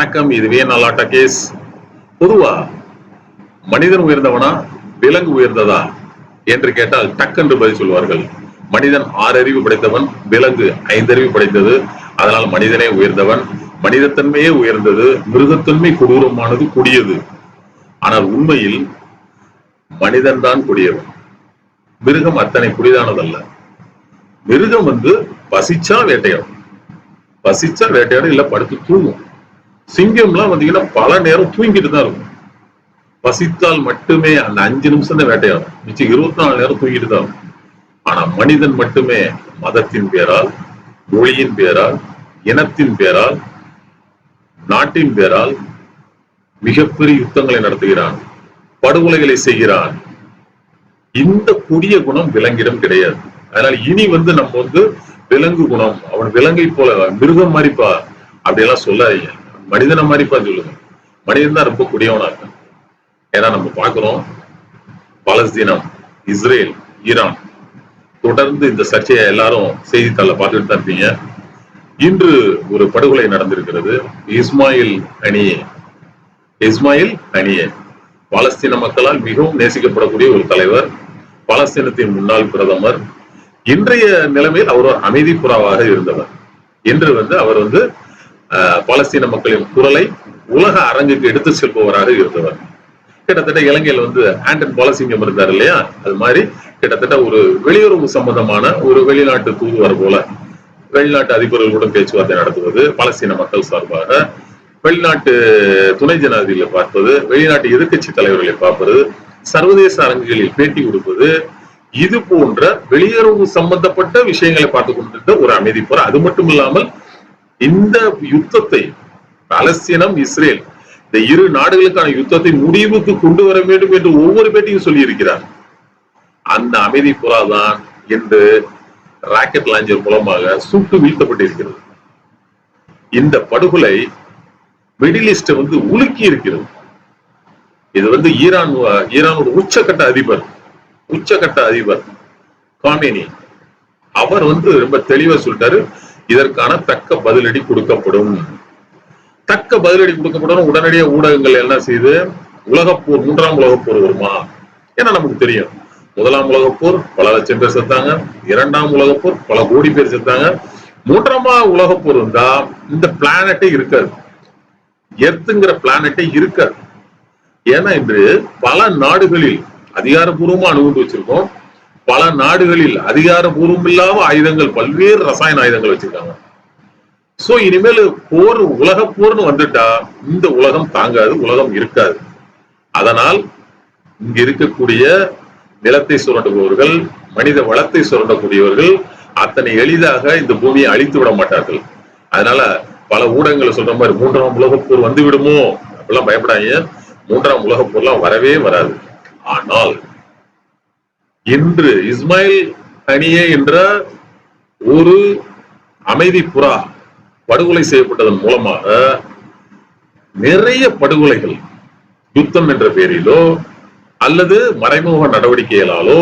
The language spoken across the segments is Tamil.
வணக்கம். இதுவே நல்லாட்ட கேஸ். பொதுவா மனிதன் உயர்ந்தவனா விலங்கு உயர்ந்ததா என்று கேட்டால் டக்கென்று பதில் சொல்வார்கள். மனிதன் ஆறறிவு படைத்தவன் விலங்கு ஐந்தறிவு படைத்தது. அதனால் மனிதனே உயர்ந்தவன். மனிதத்தன்மையே உயர்ந்தது. மிருகத்தன்மை கொடூரமானது கொடியது. ஆனால் உண்மையில் மனிதன் தான் கொடியவன். மிருகம் அத்தனை குடிதானதல்ல. மிருகம் வந்து பசிச்சா வேட்டையாடும். பசிச்சா வேட்டையாடும் இல்ல படுத்து தூங்கும். சிங்கம்லாம் பாத்தீங்கன்னா பல நேரம் தூங்கிட்டு தான் இருக்கும். பசித்தால் மட்டுமே அந்த அஞ்சு நிமிஷம் தான் வேட்டையாடும். மிச்சம் இருபத்தி நாலு நேரம் தூங்கிட்டு தான் இருக்கும். ஆனா மனிதன் மட்டுமே மதத்தின் பேரால் மொழியின் பேரால் இனத்தின் பேரால் நாட்டின் பேரால் மிகப்பெரிய யுத்தங்களை நடத்துகிறான். படுகொலைகளை செய்கிறான். இந்த கொடிய குணம் விலங்கிடம் கிடையாது. அதனால இனி வந்து நம்ம வந்து விலங்கு குணம் அவன் விலங்கை போல மிருகம் மாதிரிப்பா அப்படியெல்லாம் சொல்லாதீங்க. மனிதனை மாதிரி சொல்லுங்க. மனிதன் தான் ரொம்ப கூடியவனா இருக்கான். ஏன்னா நம்ம பார்க்கிறோம் பாலஸ்தீனம் இஸ்ரேல் ஈரான் தொடர்ந்து இந்த சர்ச்சையை எல்லாரும் செய்தித்தாள பார்த்துட்டு தான் இருப்பீங்க. இன்று ஒரு படுகொலை நடந்திருக்கிறது. இஸ்மாயில் அணியே இஸ்மாயில் அணியே. பாலஸ்தீன மக்களால் மிகவும் நேசிக்கப்படக்கூடிய ஒரு தலைவர் பாலஸ்தீனத்தின் முன்னாள் பிரதமர். இன்றைய நிலைமையில் அவர் அமைதி புறாவாக இருந்தவர். என்று வந்து அவர் வந்து பாலஸ்தீன மக்களின் குரலை உலக அரங்குக்கு எடுத்து செல்பவராக இருந்தவர். கிட்டத்தட்ட இலங்கையில் வந்து ஆண்டன் பாலசிங்கம் இருந்தார் இல்லையா? அது மாதிரி கிட்டத்தட்ட ஒரு வெளியுறவு சம்பந்தமான ஒரு வெளிநாட்டு தூதுவர் போல வெளிநாட்டு அதிபர்களுடன் பேச்சுவார்த்தை நடத்துவது பாலஸ்தீன மக்கள் சார்பாக வெளிநாட்டு துணை ஜனாதிபதிகளை பார்ப்பது வெளிநாட்டு எதிர்க்கட்சி தலைவர்களை பார்ப்பது சர்வதேச அரங்குகளில் பேட்டி கொடுப்பது இது போன்ற வெளியுறவு சம்பந்தப்பட்ட விஷயங்களை பார்த்து கொண்டிருந்த ஒரு அமைதி போற அது மட்டும் இல்லாமல் இந்த யுத்தத்தை பலஸ்தீனம் இஸ்ரேல் இந்த இரு நாடுகளுக்கான யுத்தத்தை முடிவுக்கு கொண்டு வர வேண்டும் என்று ஒவ்வொரு பேட்டியும் சொல்லியிருக்கிறார். அந்த அமைதி புறா தான் இன்று ராக்கெட் லாஞ்சர் மூலமாக சுட்டு வீழ்த்தப்பட்டிருக்கிறது. இந்த படுகொலை மிடில் ஈஸ்ட வந்து உலுக்கி இருக்கிறது. இது வந்து ஈரான் ஈரானோட உச்சக்கட்ட அதிபர் உச்சக்கட்ட அதிபர் காமினி. அவர் வந்து ரொம்ப தெளிவா சொல்லிட்டாரு. இதற்கான தக்க பதிலடி கொடுக்கப்படும். தக்க பதிலடி கொடுக்கப்படும். உடனடியா ஊடகங்கள் என்ன செய்து உலகப்போர் மூன்றாம் உலகப்போர் வருமா? ஏன்னா நமக்கு தெரியும். முதலாம் உலகப்போர் பல லட்சம் பேர் செத்தாங்க. இரண்டாம் உலகப்போர் பல கோடி பேர் செத்தாங்க. மூன்றாம் உலகப்போர் இருந்தா இந்த பிளானட்டே இருக்காது. எர்த்துங்கிற பிளானட்டே இருக்காது. ஏன்னா இன்று பல நாடுகளில் அதிகாரப்பூர்வமா அணுகுண்டு வச்சிருக்கோம். பல நாடுகளில் அதிகாரபூர்வம் இல்லாம ஆயுதங்கள் பல்வேறு ரசாயன ஆயுதங்கள் வச்சிருக்காங்க. சோ இனிமேல் போர் உலக போர்னு வந்துட்டா இந்த உலகம் தாங்காது உலகம் இருக்காது. அதனால் இங்க இருக்கக்கூடிய நிலத்தை சுரண்டுபவர்கள் மனித வளத்தை சுரண்டக்கூடியவர்கள் அத்தனை எளிதாக இந்த பூமியை அழித்து விட மாட்டார்கள். அதனால பல ஊடகங்கள் சொல்ற மாதிரி மூன்றாம் உலகப் போர் வந்து விடுமோ அப்படிலாம் பயப்படாங்க மூன்றாம் உலகப் போர்லாம் வரவே வராது. ஆனால் இன்று இஸ்மாயில் தனியே என்ற ஒரு அமைதி புறா படுகொலை செய்யப்பட்டதன் மூலமாக நிறைய படுகொலைகள் யுத்தம் என்ற பெயரிலோ அல்லது மறைமுக நடவடிக்கைகளாலோ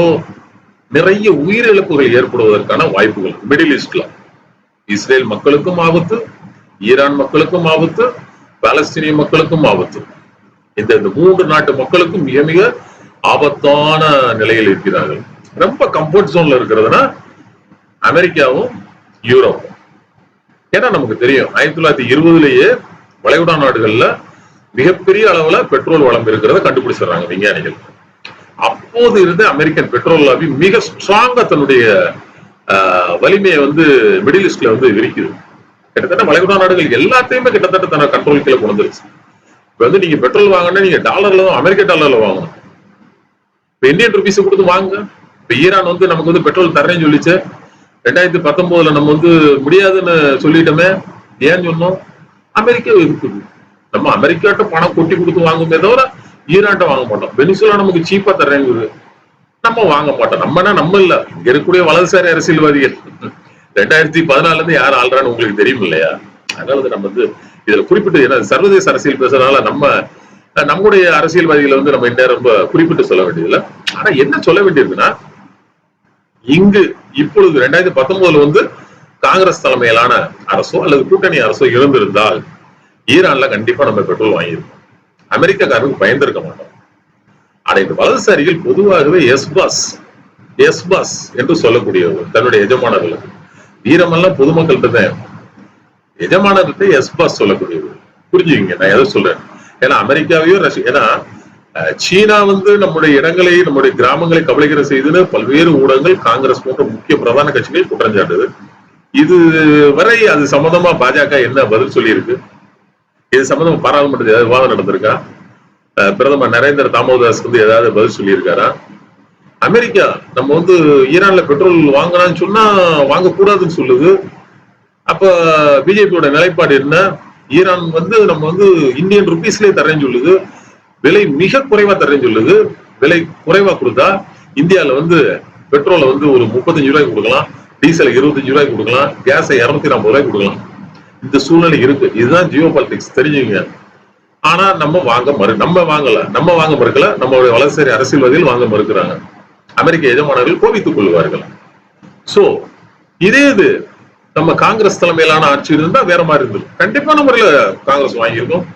நிறைய உயிரிழப்புகள் ஏற்படுவதற்கான வாய்ப்புகள் மிடில் ஈஸ்ட்ல இஸ்ரேல் மக்களுக்கும் ஆபத்து ஈரான் மக்களுக்கும் ஆபத்து பாலஸ்தீனிய மக்களுக்கும் ஆபத்து. இந்த இந்த மூன்று நாட்டு மக்களுக்கும் மிக மிக ஆபத்தான நிலையில் இருக்கிறார்கள். ரொம்ப கம்ஃபர்ட் ஜோன்ல இருக்கிறதுனா அமெரிக்காவும் யூரோப்பும். ஏன்னா நமக்கு தெரியும் ஆயிரத்தி தொள்ளாயிரத்தி இருபதுலயே வளைகுடா நாடுகள்ல மிகப்பெரிய அளவுல பெட்ரோல் வளம் இருக்கிறத கண்டுபிடிச்சிடுறாங்க விஞ்ஞானிகள். அப்போது இருந்த அமெரிக்கன் பெட்ரோல் லாபி மிக ஸ்ட்ராங்கா தன்னுடைய ஆஹ், வலிமையை வந்து மிடில் ஈஸ்ட்ல வந்து விரிக்குது. கிட்டத்தட்ட வளைகுடா நாடுகள் எல்லாத்தையுமே கிட்டத்தட்ட தன்னோட கண்ட்ரோல் கீழே கொண்டு வந்துருச்சு. இப்ப வந்து நீங்க பெட்ரோல் வாங்கினா நீங்க டாலர்ல தான் அமெரிக்க டாலர்ல வாங்கணும். இப்போ இந்தியன் ருபீஸ் கொடுத்து வாங்குங்க. இப்ப ஈரான் வந்து நமக்கு வந்து பெட்ரோல் தரேன்னு சொல்லிச்சு. ரெண்டாயிரத்தி பத்தொன்பதுல நம்ம வந்து முடியாதுன்னு சொல்லிட்டோமே. ஏன்னு சொன்னோம்? அமெரிக்கா இருக்குது. நம்ம அமெரிக்காட்ட பணம் கொட்டி கொடுத்து வாங்குமே தவிர ஈரான்ட்ட வாங்க மாட்டோம். வெனிசுலா நமக்கு சீப்பா தர்றேங்குது. நம்ம வாங்க மாட்டோம். நம்மனா நம்ம இல்ல. இங்க இருக்கக்கூடிய வலதுசாரி அரசியல்வாதிகள். ரெண்டாயிரத்தி பதினாலுல இருந்து யார் ஆள்றான்னு உங்களுக்கு தெரியும் இல்லையா? அதனால நம்ம வந்து இதுல குறிப்பிட்டு ஏன்னா சர்வதேச அரசியல் பேசுறதுனால நம்ம நம்முடைய அரசியல்வாதிகளை வந்து நம்ம இந்த ரொம்ப குறிப்பிட்டு சொல்ல வேண்டியதில்லை. ஆனா என்ன சொல்ல வேண்டியிருக்குன்னா இங்கு இப்பொழுது ரெண்டாயிரத்தி பத்தொன்பதுல வந்து காங்கிரஸ் தலைமையிலான அரசோ அல்லது கூட்டணி அரசோ இருந்திருந்தால் ஈரான்ல கண்டிப்பா நம்ம பெட்ரோல் வாங்கியிருக்கோம் அமெரிக்காக்காரருக்கு பயந்திருக்க மாட்டோம். ஆனா இந்த வலதுசாரிகள் பொதுவாகவே எஸ் பாஸ் எஸ் பாஸ் என்று சொல்லக்கூடியவர் தன்னுடைய எஜமானர்களுக்கு. வீரமெல்லாம் பொதுமக்கள்கிட்ட தான் எஜமானர்கிட்ட எஸ் பாஸ் சொல்லக்கூடியவர் புரிஞ்சுக்கிங்க? நான் எதை சொல்றேன். ஏன்னா அமெரிக்காவையும் ரஷ்யா ஏன்னா சீனா வந்து நம்முடைய இடங்களை நம்முடைய கிராமங்களை கபலீகர செய்துன்னு பல்வேறு ஊடகங்கள் காங்கிரஸ் போன்ற முக்கிய பிரதான கட்சிகள் குற்றம் சாட்டுது. இது வரை அது சம்பந்தமா பாஜக என்ன பதில் சொல்லியிருக்கு? இது சம்பந்தமா பாராளுமன்றத்தில் ஏதாவது விவாதம் நடந்திருக்கா? அஹ், பிரதமர் நரேந்திர தாமோதாஸ் வந்து ஏதாவது பதில் சொல்லியிருக்காரா? அமெரிக்கா நம்ம வந்து ஈரான்ல பெட்ரோல் வாங்கலாம்னு சொன்னா வாங்கக்கூடாதுன்னு சொல்லுது. அப்ப பிஜேபியோட நிலைப்பாடு என்ன? ஈரான் வந்து நம்ம வந்து இந்தியன் ருபீஸ்லயே தரேன்னு சொல்லுது. விலை மிக குறைவா தரேன்னு சொல்லுது. விலை குறைவா கொடுத்தா இந்தியாவில வந்து பெட்ரோலை வந்து ஒரு முப்பத்தஞ்சு ரூபாய்க்கு கொடுக்கலாம். டீசல் இருபத்தஞ்சு ரூபாய்க்கு கொடுக்கலாம். கேஸை இருநூத்தி நாற்பது ரூபாய்க்கு கொடுக்கலாம். இந்த சூழ்நிலை இருக்கு. இதுதான் ஜியோ பாலிடிக்ஸ். தெரிஞ்சுங்க ஆனா நம்ம வாங்க மறு நம்ம வாங்கல. நம்ம வாங்க மறுக்கல. நம்மளுடைய வளர்ச்சி அரசியல்வாதிகள் வாங்க மறுக்கிறாங்க. அமெரிக்க எஜமானர்கள் கோபித்துக் கொள்வார்கள். சோ இதே இது. நம்ம காங்கிரஸ் தலைமையிலான ஆட்சி இருந்தா வேற மாதிரி இருந்தது. கண்டிப்பான முறையில காங்கிரஸ் வாங்கியிருக்கோம்.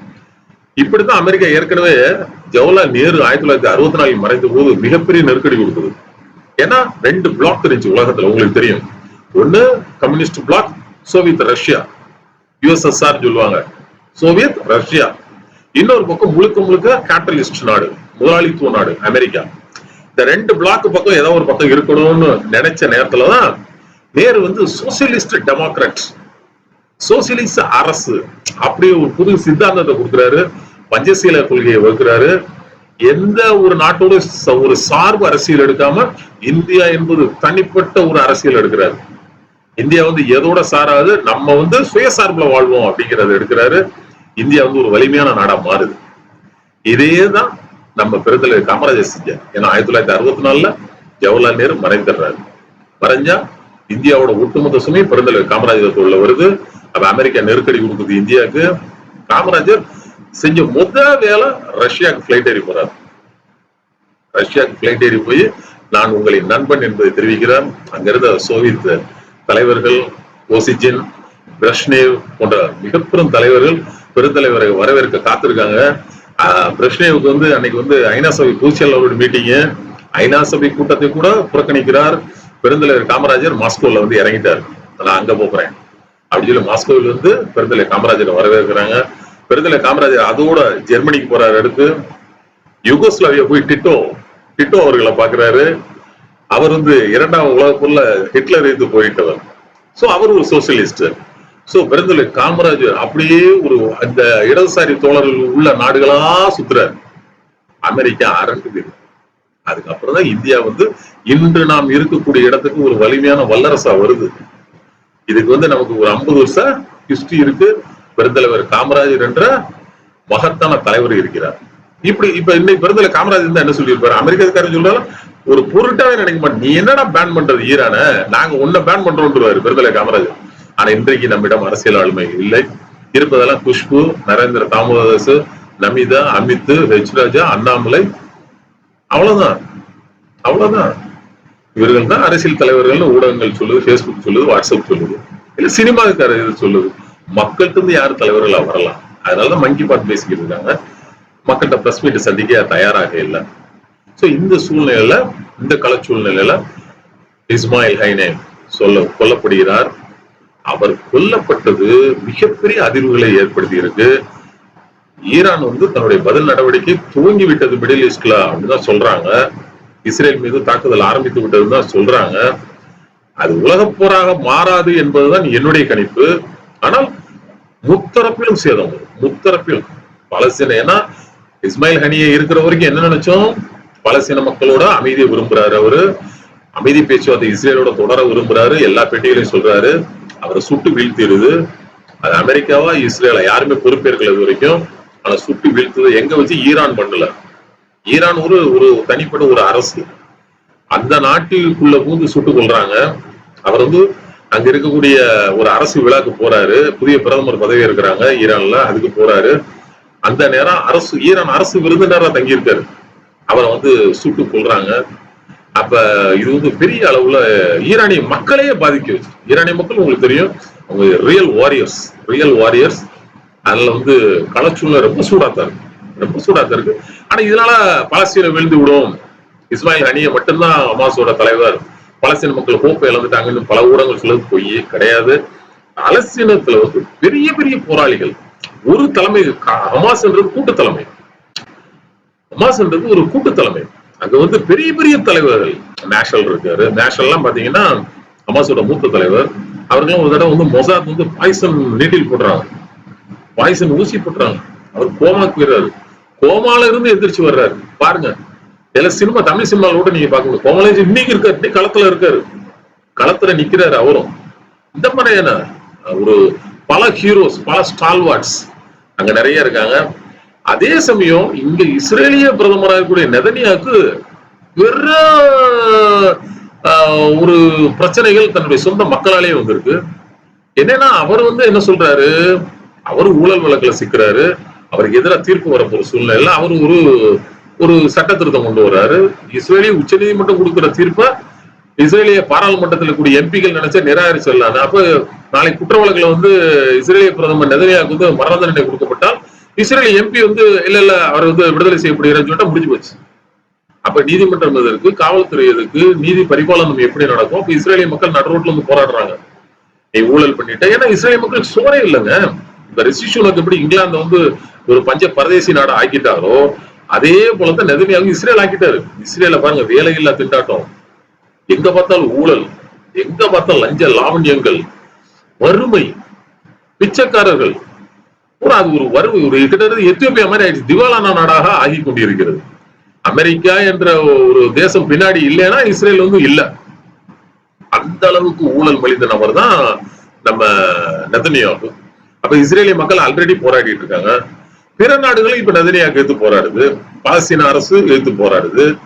இப்படித்தான் அமெரிக்கா ஏற்கனவே ஜவஹர்லால் நேரு ஆயிரத்தி தொள்ளாயிரத்தி அறுபத்தி நாலில் மறைந்த போது மிகப்பெரிய நெருக்கடி கொடுத்தது. ஏன்னா ரெண்டு பிளாக் இருந்துச்சு உலகத்துல உங்களுக்கு தெரியும். ஒண்ணு communist bloc Soviet Russia USSR சொல்லுவாங்க. சோவியத் ரஷ்யா இன்னொரு பக்கம் முழுக்க முழுக்க கேபிட்டலிஸ்ட் நாடு முதலாளித்துவ நாடு அமெரிக்கா. இந்த ரெண்டு பிளாக் பக்கம் ஏதோ ஒரு பக்கம் இருக்கணும்னு நினைச்ச நேரத்துலதான் பேர் வந்து சோசியலிஸ்ட் டெமோக்ராட் சோசியலிஸ்ட் அரசு. அப்படி ஒரு புது சித்தாந்தத்தை கொடுக்குறாரு. பஞ்சசீல கொள்கையை வகுக்கிறாரு. எந்த ஒரு நாட்டோட ஒரு சார்பு அரசியல் எடுக்காம இந்தியா என்பது தனிப்பட்ட ஒரு அரசியல் எடுக்கிறாரு. இந்தியா வந்து எதோட சாராது நம்ம வந்து சுயசார்புல வாழ்வோம் அப்படிங்கறத எடுக்கிறாரு. இந்தியா வந்து ஒரு வலிமையான நாடா மாறுது. இதே தான் நம்ம பெருந்தலைவர் காமராஜர் செஞ்சார். ஏன்னா ஆயிரத்தி தொள்ளாயிரத்தி அறுபத்தி நாலுல ஜவஹர்லால் நேரு மறைந்துடுறாரு. மறைஞ்சா இந்தியாவோட ஒட்டுமொத்த சுமை பெருந்தலைவர் காமராஜர் உள்ள வருது. அப்ப அமெரிக்கா நெருக்கடி கொடுக்குது இந்தியாவுக்கு. காமராஜர் செஞ்ச முத வேலை ரஷ்யாவுக்கு பிளைட் ஏறி போறாரு. ரஷ்யாவுக்கு பிளைட் ஏறி போய் நான் உங்களின் நண்பன் என்பதை தெரிவிக்கிறார் அங்கிருந்த சோவியத் தலைவர்கள் ஓசிஜின் பிரஷ்னேவ் போன்ற மிகப்பெரும் தலைவர்கள் பெருந்தலைவரை வரவேற்க காத்திருக்காங்க. ஆஹ் பிரஷ்னேவுக்கு வந்து அன்னைக்கு வந்து ஐநா சபை பொதுச்செயலாளரோட மீட்டிங்கு ஐநா சபை கூட்டத்தை கூட புறக்கணிக்கிறார். பெருந்தலைவர் காமராஜர் மாஸ்கோல வந்து இறங்கிட்டார். நான் அங்க போறேன் அப்படி சொல்லி மாஸ்கோவில் இருந்து பெருந்தலை காமராஜரை வரவேற்கிறாங்க பெருந்தலை காமராஜர் அதோட ஜெர்மனிக்கு போறாரு அடுத்து. யுகோஸ்லாவியா போய் டிட்டோ டிட்டோ அவர்களை பாக்குறாரு அவர் வந்து இரண்டாம் உலக ஹிட்லர் இது போயிட்டவர். சோ அவர் ஒரு சோசியலிஸ்ட் சோ பெருந்தலை காமராஜர் அப்படியே ஒரு அந்த இடதுசாரி தோழர்கள் உள்ள நாடுகளா சுத்துறாரு. அமெரிக்கா அரண்டு அதுக்கப்புறம் தான் இந்தியா வந்து இன்று நாம் இருக்கக்கூடிய இடத்துக்கு ஒரு வலிமையான வல்லரசா வருது. இதுக்கு வந்து நமக்கு ஒரு ஐம்பது வருஷம் ஹிஸ்டரி இருக்கு. பெருந்தலைவர் காமராஜர் என்ற மகத்தான தலைவர் இருக்கிறார். இப்படி இப்ப இன்னைக்கு பெருந்தல காமராஜர் இருந்தா என்ன சொல்லியிருப்பாரு? அமெரிக்காக்காரர் சொல்றாலும் ஒரு பொருட்டாவே நினைக்க மாட்டேன். நீ என்னடா பேன் பண்றது? ஈரான? நாங்க உன்னை பேன் பண்றோம்ன்றவாரு பெருந்தலை காமராஜர். ஆனா இன்றைக்கு நம்மிடம் அரசியல் ஆளுமை இல்லை. இருப்பதெல்லாம் குஷ்பு நரேந்திர தாமோதாஸ் நமிதா அமித் ஹெச் ராஜா அண்ணாமலை அவ்வளவுதான். அவ்வளவுதான். இவர்கள் தான் அரசியல் தலைவர்கள் ஊடகங்கள் சொல்லுது ஃபேஸ்புக் சொல்லுது வாட்ஸ்அப் சொல்லுது. இல்ல சினிமாவுக்கார இது சொல்லுது. மக்கள்கிட்ட இருந்து யார் தலைவர்களா வரலாம். அதனாலதான் மங்கி பாட்டு பேசிக்கிட்டு இருக்காங்க. மக்கள்கிட்ட பிரஸ் மீட் சந்திக்க தயாராக இல்லை. சோ இந்த சூழ்நிலையில இந்த கள சூழ்நிலையில இஸ்மாயில் ஹைனே சொல்ல கொல்லப்படுகிறார். அவர் கொல்லப்பட்டது மிகப்பெரிய அதிர்வுகளை ஏற்படுத்தி இருக்கு ஈரான் வந்து தன்னுடைய பதில் நடவடிக்கை துவங்கி விட்டது மிடில் ஈஸ்ட்ல அப்படின்னு சொல்றாங்க. இஸ்ரேல் மீது தாக்குதல் ஆரம்பித்து விட்டதுன்னு தான் சொல்றாங்க. அது உலக போராக மாறாது என்பதுதான் என்னுடைய கணிப்பு. ஆனால் முத்தரப்பிலும் சேதம் வரும். முத்தரப்பிலும். பலஸ்தீன ஏன்னா இஸ்மாயில் ஹனியை இருக்கிற வரைக்கும் என்ன நினைச்சோம்? பலஸ்தீன மக்களோட அமைதியை விரும்புறாரு அவரு. அமைதி பேச்சுவார்த்தை இஸ்ரேலோட தொடர விரும்புறாரு. எல்லா பேட்டிகளையும் சொல்றாரு. அவரை சுட்டு வீழ்த்திடுது. அது அமெரிக்காவா இஸ்ரேலா? யாருமே பொறுப்பேற்கல இது வரைக்கும். ஆனா சுட்டு வீழ்த்தது. எங்க வச்சு ஈரான் பண்ணல. ஈரான் ஒரு ஒரு தனிப்பட்ட ஒரு அரசு. அந்த நாட்டுக்குள்ள பூந்து சுட்டுக் கொள்றாங்க அவர் வந்து அங்க இருக்கக்கூடிய ஒரு அரசு விழாக்கு போறாரு. புதிய பிரதமர் பதவி இருக்கிறாங்க ஈரான்ல அதுக்கு போறாரு. அந்த நேரம் அரசு ஈரான் அரசு விருந்தினரா தங்கியிருக்காரு. அவரை வந்து சுட்டு கொள்றாங்க அப்ப இது வந்து பெரிய அளவுல ஈரானிய மக்களையே பாதிக்க வச்சு. ஈரானிய மக்கள் உங்களுக்கு தெரியும். அவங்க ரியல் வாரியர்ஸ் ரியல் வாரியர்ஸ் அதுல வந்து களச்சூழ்நிலை ரொம்ப சூடாத்தான் இருக்கு. ரொம்ப சூடாத்தான் இருக்கு. ஆனா இதனால பாலஸ்தீன விழுந்து விடும். இஸ்மாயில் அணியை மட்டும்தான் அமாசோட தலைவர் பலஸ்தீன மக்கள் ஹோப்பை இழந்துட்டாங்கன்னு பல ஊடகங்கள் சொல்றது பொய் கிடையாது. பலஸ்தீனத்துல வந்து பெரிய பெரிய போராளிகள். ஒரு தலைமை க- ஹமாஸ்ன்றது கூட்டு தலைமை ஹமாஸ்ன்றது ஒரு கூட்டு தலைமை அங்க வந்து பெரிய பெரிய தலைவர்கள். நேஷனல் இருக்காரு. நேஷனல்லாம் பாத்தீங்கன்னா ஹமாஸோட மூத்த தலைவர். அவர்களும் ஒரு தடவை வந்து மொசாத் வந்து பாய்சன் நீட்டில் போடுறாங்க. பாய்சன் ஊசி போட்டுறாங்க. அவர் கோமாக்கு போயிடுறாரு. கோமால இருந்து எந்திரிச்சு வர்றாரு. பாருங்க சில சினிமா தமிழ் சினிமாவில் கூட நீங்க பார்க்க முடியும். கோமால இன்னைக்கு இருக்காரு இன்னைக்கு களத்துல இருக்காரு. களத்துல நிக்கிறாரு அவரும். இந்த மாதிரியான ஒரு பல ஹீரோஸ் பல ஸ்டால்வார்ட்ஸ் அங்க நிறைய இருக்காங்க. அதே சமயம் இங்க இஸ்ரேலிய பிரதமராக இருக்கக்கூடிய நெதனியாவுக்கு வெற ஆஹ், ஒரு பிரச்சனைகள் தன்னுடைய சொந்த மக்களாலேயே வந்திருக்கு. என்னன்னா அவர் வந்து என்ன சொல்றாரு? அவர் ஊழல் வழக்குல சிக்கிறாரு அவருக்கு எதிராக தீர்ப்பு வரப்போற சூழ்நிலையில அவர் ஒரு ஒரு சட்ட திருத்தம் கொண்டு வர்றாரு. இஸ்ரேலிய உச்சநீதிமன்றம் கொடுக்கிற தீர்ப்பை இஸ்ரேலிய பாராளுமன்றத்தில் கூடிய எம்பிகள் நினைச்சா நிராகரிச்சிடலாம் அப்ப நாளைக்கு குற்ற வழக்குல வந்து இஸ்ரேலிய பிரதமர் நெதனியாவுக்கு வந்து மரண தண்டனை கொடுக்கப்பட்டால் இஸ்ரேலிய எம்பி வந்து இல்ல இல்ல அவர் வந்து விடுதலை செய்யப்படுகிறார் சொல்லிட்டா முடிஞ்சு போச்சு. அப்ப நீதிமன்றம் எதற்கு காவல்துறை எதுக்கு நீதி பரிபாலனம் எப்படி நடக்கும்? அப்ப இஸ்ரேலிய மக்கள் நடுரோட்ல வந்து போராடுறாங்க. நீ ஊழல் பண்ணிட்ட. ஏன்னா இஸ்ரேலிய மக்களுக்கு சோறே இல்லைங்க. இந்த ரிசிஷனுக்கு எப்படி இங்கிலாந்து வந்து ஒரு பஞ்ச பரதேசி நாடு ஆக்கிட்டாரோ அதே போலதான் நெதனியாக இஸ்ரேல் ஆக்கிட்டாரு. இஸ்ரேல பாருங்க வேலையில்லா திண்டாட்டம். எங்க பார்த்தாலும் ஊழல் எங்க பார்த்தாலும் லஞ்ச லாவண்யங்கள் வறுமை பிச்சைக்காரர்கள். ஒரு அது ஒரு வறுமை ஒரு கிட்டத்தட்ட எத்தியோப்பியா மாதிரி ஆயிடுச்சு. திவாலான நாடாக ஆகி கொண்டிருக்கிறது. அமெரிக்கா என்ற ஒரு தேசம் பின்னாடி இல்லைன்னா இஸ்ரேல் வந்து இல்ல. அந்த அளவுக்கு ஊழல் மலிந்த நபர் தான் நம்ம நெதனியாகும் அப்ப இஸ்ரேலிய மக்கள் ஆல்ரெடி போராடிட்டு இருக்காங்க பிற நாடுகளும் இப்ப நதினியாக்கு எதிர்த்து போராடுது. பாலஸ்தீன அரசு எதிர்த்து போராடுது.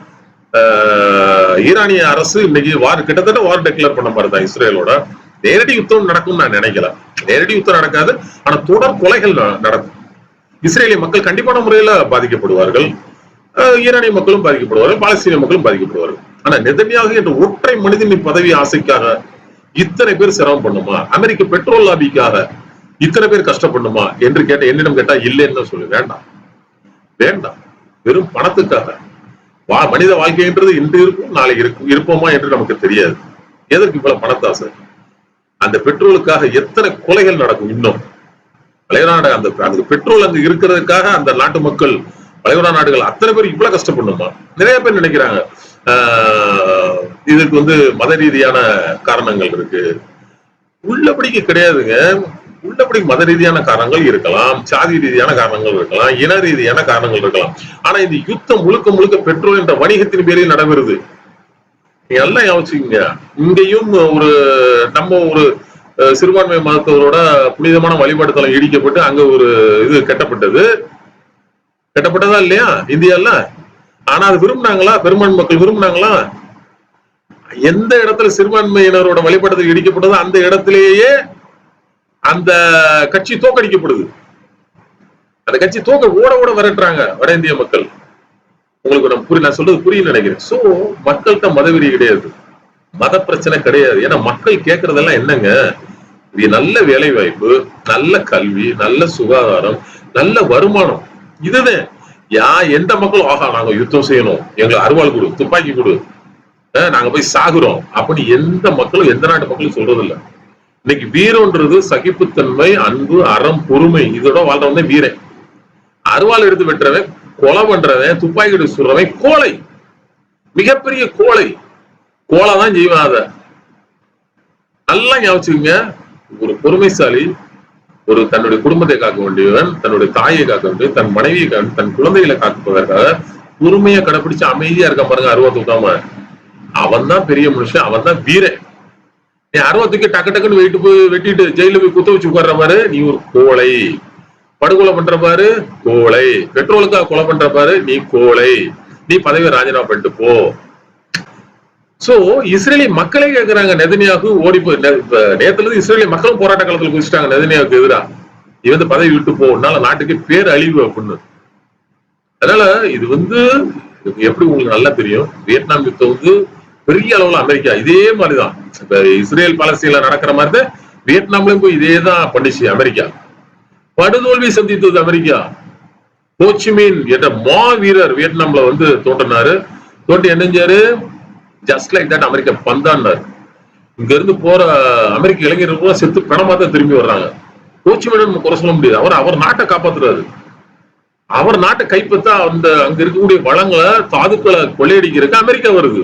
ஆஹ் ஈரானிய அரசு இன்னைக்கு வார் கிட்டத்தட்ட வார் டெக்ளேர் பண்ண மாதிரி தான் இஸ்ரேலோட. நேரடி யுத்தம் நடக்கும்னு நான் நினைக்கல. நேரடி யுத்தம் நடக்காது. ஆனா தொடர் கொலைகள் ந- நடக்கும். இஸ்ரேலிய மக்கள் கண்டிப்பான முறையில பாதிக்கப்படுவார்கள். ஆஹ் ஈரானிய மக்களும் பாதிக்கப்படுவார்கள் பாலஸ்தீனிய மக்களும் பாதிக்கப்படுவார்கள். ஆனா நெதன்யாக என்ற ஒற்றை மனிதனின் பதவி ஆசைக்காக இத்தனை பேர் சிரமம் பண்ணுமா? அமெரிக்க பெட்ரோல் லாபிக்காக இத்தனை பேர் கஷ்டப்படணுமா என்று கேட்ட என்னிடம் கேட்டா இல்லைன்னு தான் சொல்லு வேண்டாம். வேண்டாம். வெறும் பணத்துக்காக. வா மனித வாழ்க்கைன்றது இன்று இருக்கும் நாளைக்கு இருக்கும் இருப்போமா என்று நமக்கு தெரியாது. எதற்கு இவ்வளவு பணத்தாசை? அந்த பெட்ரோலுக்காக எத்தனை கொலைகள் நடக்கும் இன்னும்? வளைகுடா அந்த அந்த பெட்ரோல் அங்கு இருக்கிறதுக்காக அந்த நாட்டு மக்கள் வளைகுடா நாடுகள் அத்தனை பேர் இவ்வளவு கஷ்டப்படணுமா? நிறைய பேர் நினைக்கிறாங்க. ஆஹ் இதுக்கு வந்து மத ரீதியான காரணங்கள் இருக்கு. உள்ளபடிக்கு கிடையாதுங்க. உள்ளபடி மத ரீதியான காரணங்கள் இருக்கலாம் சாதி ரீதியான காரணங்கள் இருக்கலாம் இன ரீதியான காரணங்கள் இருக்கலாம். ஆனா இந்த யுத்தம் முழுக்க முழுக்க பெட்ரோல் என்ற வணிகத்தின் பேரில் நடைபெறுது. நீங்க எல்லாம் யோசிச்சுங்க இங்கேயும் ஒரு நம்ம ஒரு சிறுபான்மை மதத்தவரோட புனிதமான வழிபாடு தலம் இடிக்கப்பட்டு அங்க ஒரு இது கட்டப்பட்டது. கட்டப்பட்டதா இல்லையா? இந்தியால? ஆனா அது விரும்பினாங்களா? பெரும்பான்மை மக்கள் விரும்பினாங்களா? எந்த இடத்துல சிறுபான்மையினரோட வழிபாடுதல் இடிக்கப்பட்டதோ அந்த இடத்திலேயே அந்த கட்சி தோக்கடிக்கப்படுது. அந்த கட்சி தோக்க ஓட ஓட விரட்டுறாங்க வட இந்திய மக்கள். உங்களுக்கு நான் புரிய நான் சொல்றது புரியும் நினைக்கிறேன். சோ மக்கள்கிட்ட மதவெறி கிடையாது. மத பிரச்சனை கிடையாது. ஏன்னா மக்கள் கேட்கறதெல்லாம் என்னங்க? இது நல்ல வேலை வாய்ப்பு நல்ல கல்வி நல்ல சுகாதாரம் நல்ல வருமானம். இதுதான். யா எந்த மக்களும் ஆகா நாங்க யுத்தம் செய்யணும். எங்களை அருவாள் கொடு துப்பாக்கி கொடு. நாங்க போய் சாகுறோம். அப்படின்னு எந்த மக்களும் எந்த நாட்டு மக்களும் சொல்றது இல்ல இன்னைக்கு வீரம்ன்றது சகிப்புத்தன்மை அன்பு அறம் பொறுமை இதோட வாழ்றவன் தான் வீரன். அருவாள் எடுத்து வெட்டுறவன் கொலை பண்றவன் துப்பாக்கி எடுத்து சொல்றவன் கோழை. மிகப்பெரிய கோழை. கோலை தான் செய்வான் நல்லா ஞாபகம் ஒரு பொறுமைசாலி ஒரு தன்னுடைய குடும்பத்தை காக்க வேண்டியவன் தன்னுடைய தாயை காக்க வேண்டிய தன் மனைவியை காக்க தன் குழந்தைகளை காப்பதற்காக பொறுமையை கடைபிடிச்சு அமைதியா இருக்க பாருங்க அருவா தூக்காம. அவன் தான் பெரிய மனுஷன் அவன் தான் வீரன். நீ அருவத்துக்கு டக்கு டக்குன்னு வெயிட்டு போய் வெட்டிட்டு ஜெயில போய் குத்த வச்சு உட்கார்ற பாரு நீ ஒரு கோளை படுகொலை பண்ற பாரு கோளை பெட்ரோலுக்காக கொலை பண்ற பாரு நீ கோளை நீ பதவியை ராஜினாமா பண்ணிட்டு போ. சோ இஸ்ரேலி மக்களே கேக்குறாங்க நெதனியாவுக்கு ஓடி போய் நேத்துல இருந்து இஸ்ரேலிய மக்களும் போராட்ட காலத்துல குதிச்சிட்டாங்க நெதனியாவுக்கு எதிரா. நீ வந்து பதவி விட்டு போ உன்னால நாட்டுக்கு பேர் அழிவு அப்படின்னு. அதனால இது வந்து எப்படி உங்களுக்கு நல்லா தெரியும் வியட்நாம் யுத்தம் வந்து பெரிய அளவுல அமெரிக்கா இதே மாதிரிதான். இப்ப இஸ்ரேல் பாலஸ்தீன்ல நடக்கிற மாதிரி தான் வியட்நாம்லயும் போய் இதே தான் பண்ணிச்சு அமெரிக்கா. படுதோல்வி சந்தித்தது அமெரிக்கா. கோச்சிமீன் என்ற மா வீரர் வியட்நாம்ல வந்து தோன்றினாரு. தோண்டி என்னஞ்சாரு ஜஸ்ட் லைக் தட் அமெரிக்கா பந்தான்னாரு இங்க இருந்து போற அமெரிக்க இளைஞர்கள் கூட செத்து பணமா தான் திரும்பி வர்றாங்க. கோச்சிமீன் நம்ம குறை சொல்ல முடியாது. அவர் அவர் நாட்டை காப்பாத்துறாரு. அவர் நாட்டை கைப்பற்ற அந்த அங்க இருக்கக்கூடிய வளங்களை தாதுக்களை கொள்ளையடிக்கிறதுக்கு அமெரிக்கா வருது.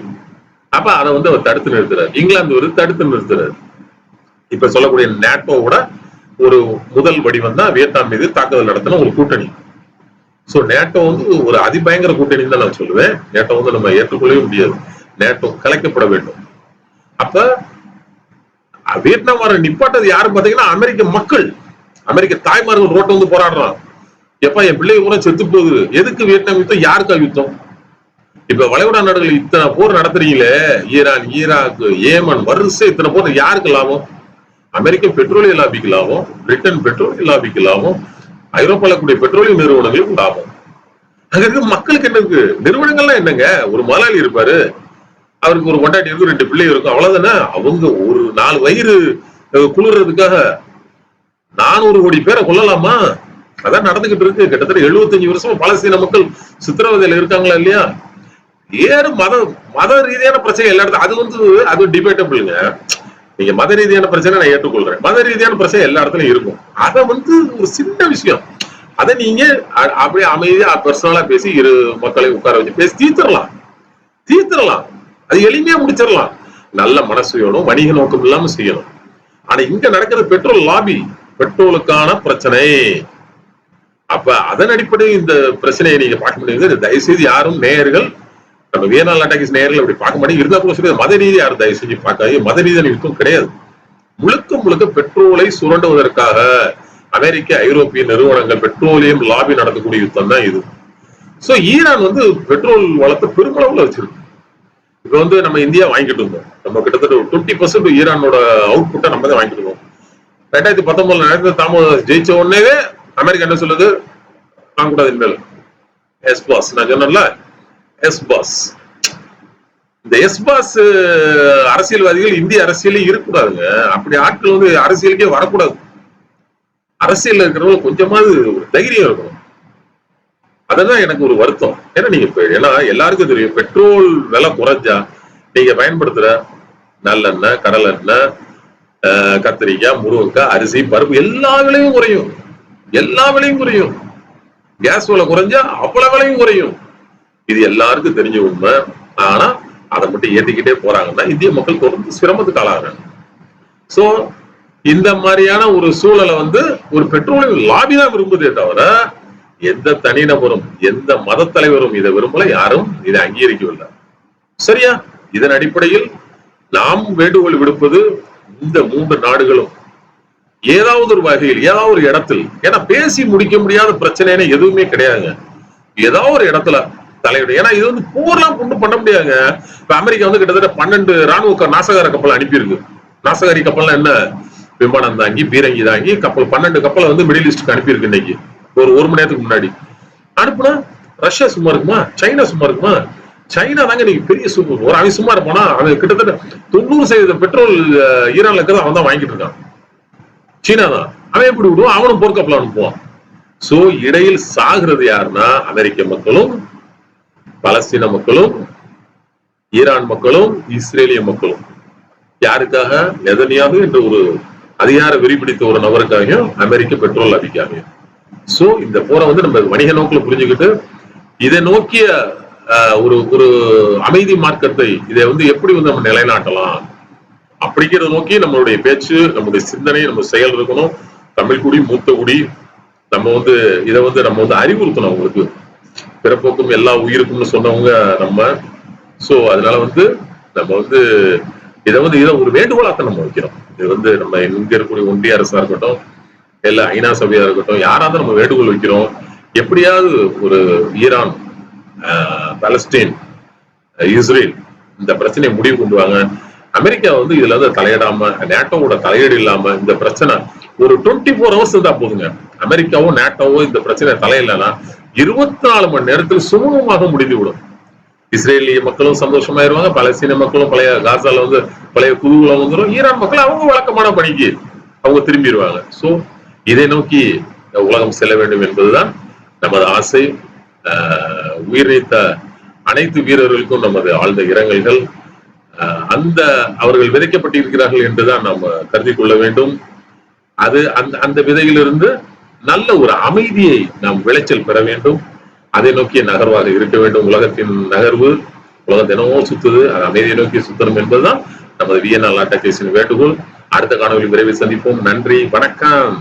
அப்ப அதை வந்து அவர் தடுத்து நிறுத்துறாரு. இங்கிலாந்து ஒரு தடுத்து நிறுத்துறாரு. இப்ப சொல்லக்கூடிய நேட்டோவோட ஒரு முதல் வடிவம் தான் வியட்நாம் மீது தாக்குதல் நடத்தின ஒரு கூட்டணி. சோ நேட்டோ வந்து ஒரு அதிபயங்கர கூட்டணி தான் நான் சொல்லுவேன். நேட்டோ வந்து நம்ம ஏற்றுக்கொள்ளவே முடியாது. நேட்டோ கலைக்கப்பட வேண்டும். அப்ப வியட்நாம் வர நிப்பாட்டது யாரும் பாத்தீங்கன்னா அமெரிக்க மக்கள். அமெரிக்க தாய்மார்கள் ரோட்டை வந்து போராடுறான். எப்ப என் பிள்ளை கூட செத்து போகுது. எதுக்கு வியட்நாம் யுத்தம்? யாருக்கா யுத்தம்? இப்ப வளைகுடா நாடுகள் இத்தனை போர் நடத்துறீங்களே? ஈரான் ஈராக் ஏமன் வரிசை இத்தனை போர் யாருக்கு லாபம்? அமெரிக்க பெட்ரோலிய லாபிக்கு லாபம் பிரிட்டன் பெட்ரோலிய லாபிக்கு லாபம் ஐரோப்பால கூடிய பெட்ரோலிய நிறுவனங்களுக்கு லாபம். அங்க இருக்க மக்களுக்கு என்ன இருக்கு நிறுவனங்கள்லாம் என்னங்க? ஒரு முதலாளி இருப்பாரு. அவருக்கு ஒரு கொண்டாட்டி இருக்கும் ரெண்டு பிள்ளை இருக்கும். அவ்வளவுதானே? அவங்க ஒரு நாலு வயிறு குளிர்றதுக்காக நானூறு கோடி பேரை கொல்லலாமா? அதான் நடந்துகிட்டு இருக்கு. கிட்டத்தட்ட 75 வருஷமா பலஸ்தீன மக்கள் சித்திரவதையில இருக்காங்களா இல்லையா? ஏறு மத மத ரீதியான பிரச்சனை எல்லா இடத்துல அது வந்து அது டிபேட்டபிள்ங்க நீங்க மத ரீதியான பிரச்சனை நான் ஏற்றுக்கொள்றேன். மத ரீதியான பிரச்சனை எல்லா இடத்துலயும் இருக்கும். அதை வந்து ஒரு சின்ன விஷயம். அதை நீங்க அ- அப்படியே அமைதியா பர்சனலா பேசி இரு மக்களை உட்கார வச்சு பேசி தீர்த்திடலாம். தீர்த்திடலாம். அது எளிமையா முடிச்சிடலாம். நல்ல மனசு வேணும் வணிக நோக்கம் இல்லாம செய்யணும். ஆனா இங்க நடக்கிற பெட்ரோல் லாபி பெட்ரோலுக்கான பிரச்சனை. அப்ப அதன் அடிப்படையில் இந்த பிரச்சனையை நீங்க பார்க்க முடியுது. தயவு செய்து யாரும் நேயர்கள் நம்ம வியனால் அட்டாக்கிஸ் நேரில் அப்படி பார்க்க மாட்டேங்க இருந்தா கூட சொல்லி மத ரீதியா யாரும் தயவு செஞ்சு பார்க்காது மத ரீதியான யுத்தம் கிடையாது. முழுக்க முழுக்க பெட்ரோலை சுரண்டுவதற்காக அமெரிக்க ஐரோப்பிய நிறுவனங்கள் பெட்ரோலியம் லாபி நடத்தக்கூடிய யுத்தம் தான் இது. சோ ஈரான் வந்து பெட்ரோல் வளத்தை பெருமளவுல வச்சிருக்கு. இப்போ வந்து நம்ம இந்தியா வாங்கிட்டு இருந்தோம். நம்ம கிட்டத்தட்ட டுவெண்ட்டி பர்சன்ட் ஈரானோட அவுட்புட்டை நம்ம தான் வாங்கிட்டு இருந்தோம் ரெண்டாயிரத்தி பத்தொன்பதுல நடந்த தாமோதர் ஜெயிச்ச உடனே அமெரிக்கா என்ன சொல்லுது? வாங்கக்கூடாது இனிமேல். எஸ் பாஸ் நான் சொன்னேன்ல எஸ் பாஸ் இந்த எஸ் பாஸ் அரசியல்வாதிகள் இந்திய அரசியலே இருக்கக்கூடாதுங்க. அப்படி ஆட்கள் வந்து அரசியலுக்கே வரக்கூடாது. அரசியல்ல இருக்கிறவங்க கொஞ்சமாவது ஒரு தைரியம் இருக்கணும். அதுதான் எனக்கு ஒரு வருத்தம். ஏன்னா நீங்க ஏன்னா எல்லாருக்கும் தெரியும் பெட்ரோல் விலை குறைஞ்சா நீங்க பயன்படுத்துற நல்லெண்ணெய் கடலெண்ணெய் ஆஹ், கத்திரிக்காய் முருங்கைக்காய் அரிசி பருப்பு எல்லா விலையும் குறையும். எல்லா விலையும் குறையும். கேஸ் விலை குறைஞ்சா அவ்வளவு விலையும் குறையும். இது எல்லாருக்கும் தெரிஞ்ச உண்மை. ஆனா அதை மட்டும் ஏத்திக்கிட்டே போறாங்கன்னா இந்திய மக்கள் தொடர்ந்து சிரமத்துக்கு ஆளாகிறாங்க. சோ இந்த மாதிரியான ஒரு சூழலை வந்து ஒரு பெட்ரோலியம் லாபி தான் விரும்புதே தவிர எந்த தனிநபரும் எந்த மத தலைவரும் இதை விரும்பல. யாரும் இதை அங்கீகரிக்கவில்லை. சரியா? இதன் அடிப்படையில் நாம் வேண்டுகோள் விடுப்பது இந்த மூன்று நாடுகளும் ஏதாவது ஒரு வகையில் ஏதாவது ஒரு இடத்தில் ஏன்னா பேசி முடிக்க முடியாத பிரச்சனைன்னு எதுவுமே கிடையாதுங்க. ஏதாவது ஒரு இடத்துல தலையிடும் ஏன்னா இது வந்து போர்லாம் கொண்டு பண்ண முடியாங்க இப்ப அமெரிக்கா வந்து கிட்டத்தட்ட பன்னெண்டு ராணுவ க- நாசகார கப்பல் அனுப்பியிருக்கு. நாசகாரி கப்பல்லாம் என்ன? விமானம் தாங்கி பீரங்கி தாங்கி கப்பல் பன்னெண்டு கப்பலை வந்து மிடில் ஈஸ்டுக்கு அனுப்பியிருக்கு இன்னைக்கு. ஒரு ஒரு மணி நேரத்துக்கு முன்னாடி. அனுப்புனா ரஷ்யா சும்மா இருக்குமா? சைனா சும்மா இருக்குமா? சைனா தாங்க நீங்க பெரிய சூப்பர் ஒரு அவன் சும்மா இருப்பானா? அவன் கிட்டத்தட்ட தொண்ணூறு சதவீதம் பெட்ரோல் ஈரான்ல இருக்கிறத அவன் தான் வாங்கிட்டு இருக்கான். சீனா தான். அவன் எப்படி விடுவான்? அவனும் போர்க்கப்பல அனுப்புவான். சோ இடையில் சாகிறது யாருன்னா அமெரிக்க மக்களும் பலஸ்தீன மக்களும் ஈரான் மக்களும் இஸ்ரேலிய மக்களும். யாருக்காக? நெதனியாக என்ற ஒரு அதிகார விரிபிடித்த ஒரு நபருக்காகவும் அமெரிக்க பெட்ரோல் அதிகாரியும் சோ இந்த போரை வந்து நம்ம வணிக நோக்கில் புரிஞ்சுக்கிட்டு இதை நோக்கிய ஆஹ், ஒரு ஒரு அமைதி மார்க்கத்தை இதை வந்து எப்படி வந்து நம்ம நிலைநாட்டலாம்? அப்படிங்கிறத நோக்கி நம்மளுடைய பேச்சு நம்மளுடைய சிந்தனை நம்ம செயல் இருக்கணும். தமிழ் குடி மூத்த குடி நம்ம வந்து இதை வந்து நம்ம வந்து அறிவுறுத்தணும் அவங்களுக்கு. பிறப்போக்கும் எல்லா உயிருக்கும்னு சொன்னவங்க நம்ம. சோ அதனால வந்து நம்ம வந்து இதை வந்து இதை ஒரு வேண்டுகோளாக நம்ம வைக்கிறோம். இது வந்து நம்ம இங்க இருக்கக்கூடிய ஒன்றிய அரசா இருக்கட்டும் இல்ல ஐநா சபையா இருக்கட்டும் யாராவது நம்ம வேண்டுகோள் வைக்கிறோம். எப்படியாவது ஒரு ஈரான் ஆஹ், இஸ்ரேல் இந்த பிரச்சனையை முடிவு கொண்டு வாங்க. அமெரிக்கா வந்து இதுல வந்து தலையிடாம நேட்டோவோட தலையீடு இல்லாம இந்த பிரச்சனை ஒரு டுவெண்ட்டி ஃபோர் ஹவர்ஸ் இருந்தா போதுங்க. அமெரிக்காவோ நேட்டோவோ இந்த பிரச்சனை தலையிடலன்னா இருபத்தி நாலு மணி நேரத்தில் சுமூகமாக முடிந்துவிடும் இஸ்ரேலிய மக்களும் சந்தோஷமாயிருவாங்க பலஸ்தீன மக்களும் பழைய காசால வந்து பழைய குதூகலம் வந்துடும் ஈரான் மக்கள் அவங்க வழக்கமான பணிக்கு அவங்க திரும்பிடுவாங்க ஸோ இதை நோக்கி உலகம் செல்ல வேண்டும் என்பதுதான் நமது ஆசை. ஆஹ் உயிர் நீத்த அனைத்து வீரர்களுக்கும் நமது ஆழ்ந்த இரங்கல்கள். ஆஹ் அந்த அவர்கள் விதைக்கப்பட்டிருக்கிறார்கள் என்றுதான் நாம் கருதி கொள்ள வேண்டும். அது அந்த அந்த விதையிலிருந்து நல்ல ஒரு அமைதியை நாம் விளைச்சல் பெற வேண்டும். அதை நோக்கிய நகர்வாக இருக்க வேண்டும். உலகத்தின் நகர்வு உலகம் தினமும் சுத்துது அது அமைதியை நோக்கி சுத்தணும் என்பதுதான் நமது வியன்னா லாட்டா கேசின் வேண்டுகோள். அடுத்த காணொலி விரைவில் சந்திப்போம். நன்றி வணக்கம்.